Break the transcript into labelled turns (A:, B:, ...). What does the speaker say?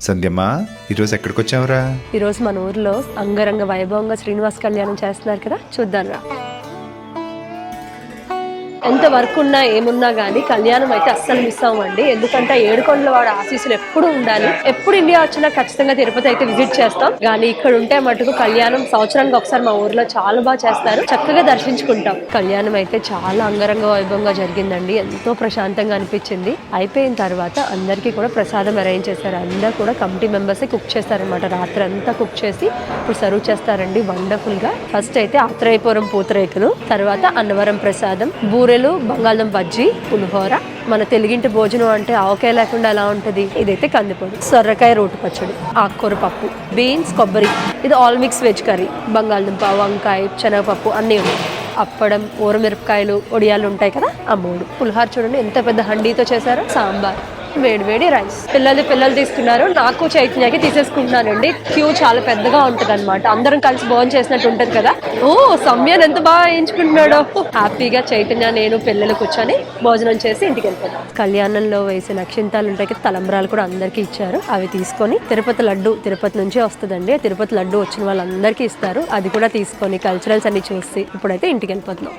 A: సంధ్యమ్మా ఈరోజు ఎక్కడికి వచ్చావురా
B: ఈరోజు మన ఊర్లో అంగరంగ వైభవంగా శ్రీనివాస్ కళ్యాణం చేస్తున్నారు కదా చూద్దాం రా ఎంత వర్క్ ఉన్నా ఏమున్నా గానీ కళ్యాణం అయితే అస్సలు మిస్ అవ్వండి ఎందుకంటే ఏడుకొండల వాడు ఆశీస్సులు ఎప్పుడు ఉండాలి. ఎప్పుడు ఇండియా వచ్చినా ఖచ్చితంగా తిరుపతి అయితే విజిట్ చేస్తాం. కానీ ఇక్కడ ఉంటే మటుకు కళ్యాణం సంవత్సరానికి ఒకసారి మా ఊర్లో చాలా బాగా చేస్తారు. చక్కగా దర్శించుకుంటాం. కళ్యాణం అయితే చాలా అంగరంగ వైభవంగా జరిగిందండి. ఎంతో ప్రశాంతంగా అనిపించింది. అయిపోయిన తర్వాత అందరికీ కూడా ప్రసాదం అరేంజ్ చేశారు. అందరు కూడా కమిటీ మెంబర్స్ కుక్ చేస్తారనమాట రాత్రి అంతా కుక్ చేసి ఇప్పుడు సర్వ్ చేస్తారండి. వండర్ఫుల్గా. ఫస్ట్ అయితే ఆత్రేయపురం పూతరేకులు తర్వాత అన్నవరం ప్రసాదం బూరెలు బంగాళం బజ్జీ పులిహోర మన తెలుగింటి భోజనం అంటే ఆవకాయ లేకుండా ఎలా ఉంటది? ఇదైతే కందిపొడి సొర్రకాయ రోటి పచ్చడి ఆకుకూర పప్పు బీన్స్ కొబ్బరి. ఇది ఆల్ మిక్స్ వెజ్ కర్రీ. బంగాళదుంప వంకాయ శనగపప్పు అన్నీ ఉన్నాయి అప్పడం ఊరమిరపకాయలు ఒడియాలు ఉంటాయి కదా ఆ మూడు. పులిహార చూడండి ఎంత పెద్ద హండీతో చేశారో? సాంబార్. వేడి వేడి రైస్. పిల్లలు పిల్లలు తీసుకున్నారు నాకు చైతన్యకి తీసేసుకుంటున్నానండి. క్యూ చాలా పెద్దగా ఉంటుంది అనమాట అందరం కలిసి భోజనం చేసినట్టు ఉంటుంది కదా. ఓ సమ్యాన్ ఎంత బాగా వేయించుకుంటున్నాడో. హ్యాపీగా చైతన్య నేను పిల్లలు కూర్చొని భోజనం చేసి ఇంటికి వెళ్ళిపోతాం కళ్యాణంలో వేసిన అక్షింతాలు ఉంటాయి కదా తలంబ్రాలు కూడా అందరికీ ఇచ్చారు. అవి తీసుకొని తిరుపతి లడ్డు తిరుపతి నుంచి వస్తుందండి. తిరుపతి లడ్డు వచ్చిన వాళ్ళందరికీ ఇస్తారు. అది కూడా తీసుకొని కల్చరల్స్ అన్ని చూసి ఇప్పుడైతే ఇంటికి వెళ్ళిపోతున్నాం.